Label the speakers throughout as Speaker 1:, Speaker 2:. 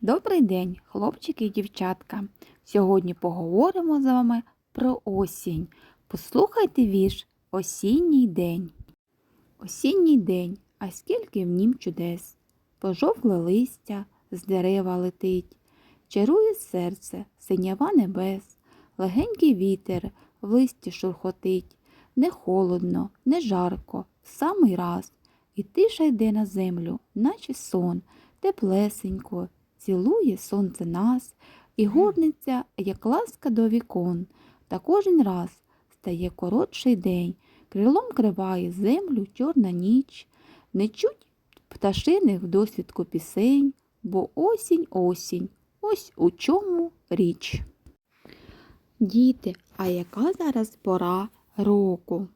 Speaker 1: Добрий день, хлопчики і дівчатка. Сьогодні поговоримо з вами про осінь. Послухайте вірш Осінній день. Осінній день, а скільки в нім чудес. Пожовкле листя з дерева летить, чарує серце, синява небес, легенький вітер в листі шурхотить. Не холодно, не жарко, в самий раз. І тиша йде на землю, наче сон, теплесенько, цілує сонце нас і горниться, як ласка до вікон. Та кожен раз стає коротший день, крилом криває землю чорна ніч, не чуть пташиних в досвідку пісень, бо осінь, осінь, ось у чому річ. Діти, а яка зараз пора року?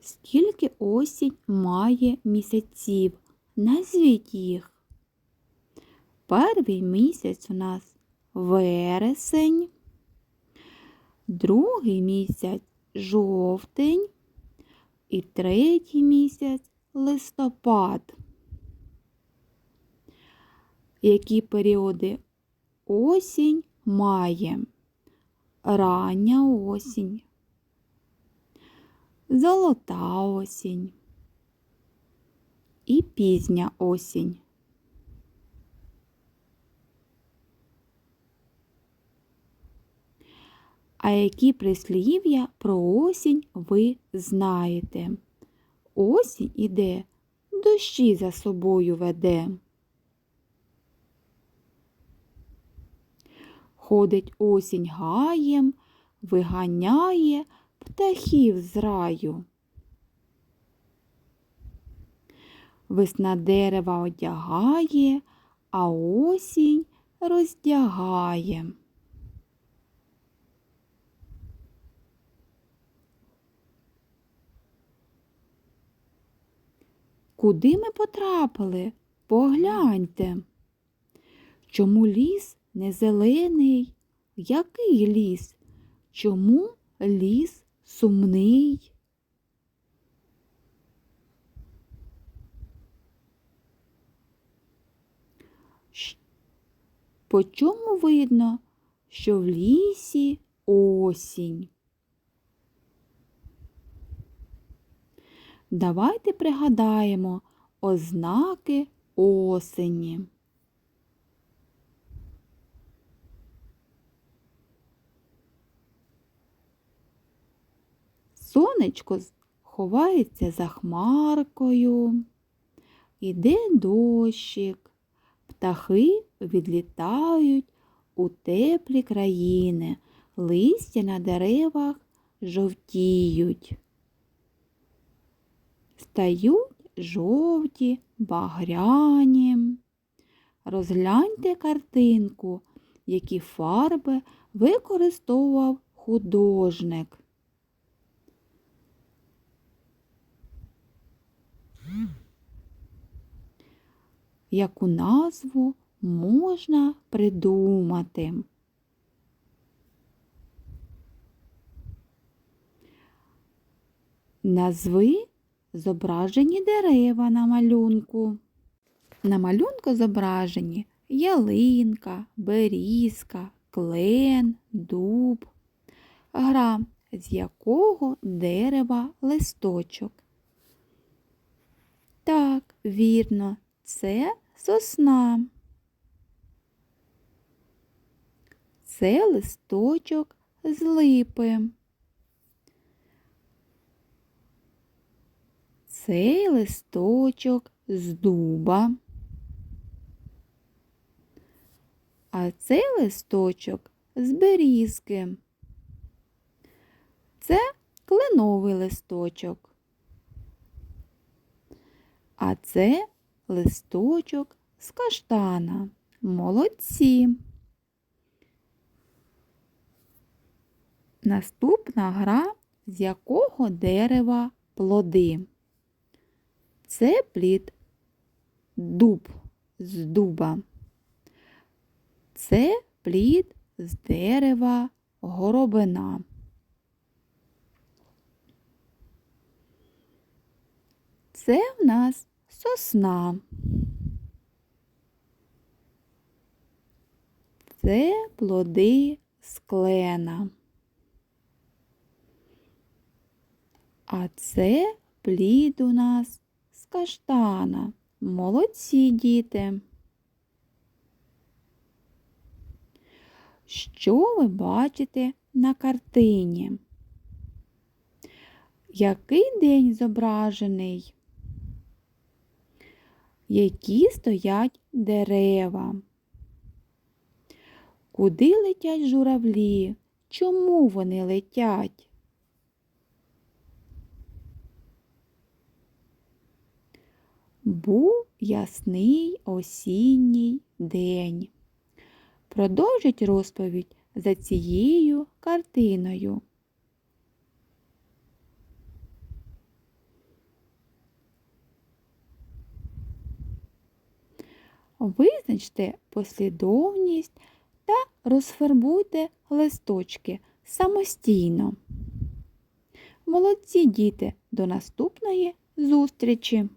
Speaker 1: Скільки осінь має місяців? Назвіть їх. Перший місяць у нас вересень, другий місяць жовтень і третій місяць листопад. Які періоди осінь має? Рання осінь, золота осінь і пізня осінь. А які прислів'я про осінь ви знаєте? Осінь іде, дощі за собою веде. Ходить осінь гаєм, виганяє птахів з раю. Весна дерева одягає, а осінь роздягає. Куди ми потрапили? Погляньте. Чому ліс не зелений? Який ліс? Чому ліс сумний? По чому видно, що в лісі осінь? Давайте пригадаємо ознаки осені. Сонечко ховається за хмаркою, іде дощик, птахи відлітають у теплі країни, листя на деревах жовтіють. Стають жовті, багряні. Розгляньте картинку, які фарби використовував художник. Яку назву можна придумати? Назви зображені дерева на малюнку. На малюнку зображені ялинка, берізка, клен, дуб. Гра, з якого дерева листочок. Так, вірно, це сосна. Це листочок з липи. Цей листочок з дуба. А цей листочок з берізки. Це кленовий листочок. А це листочок з каштана. Молодці. Наступна гра, з якого дерева плоди. Це плід дуб з дуба. Це плід з дерева горобина. Це в нас сосна. Це плоди склена. А це плід у нас з каштана. Молодці діти. Що ви бачите на картині? Який день зображений? Які стоять дерева? Куди летять журавлі? Чому вони летять? Був ясний осінній день. Продовжить розповідь за цією картиною. Визначте послідовність та розфарбуйте листочки самостійно. Молодці діти, до наступної зустрічі!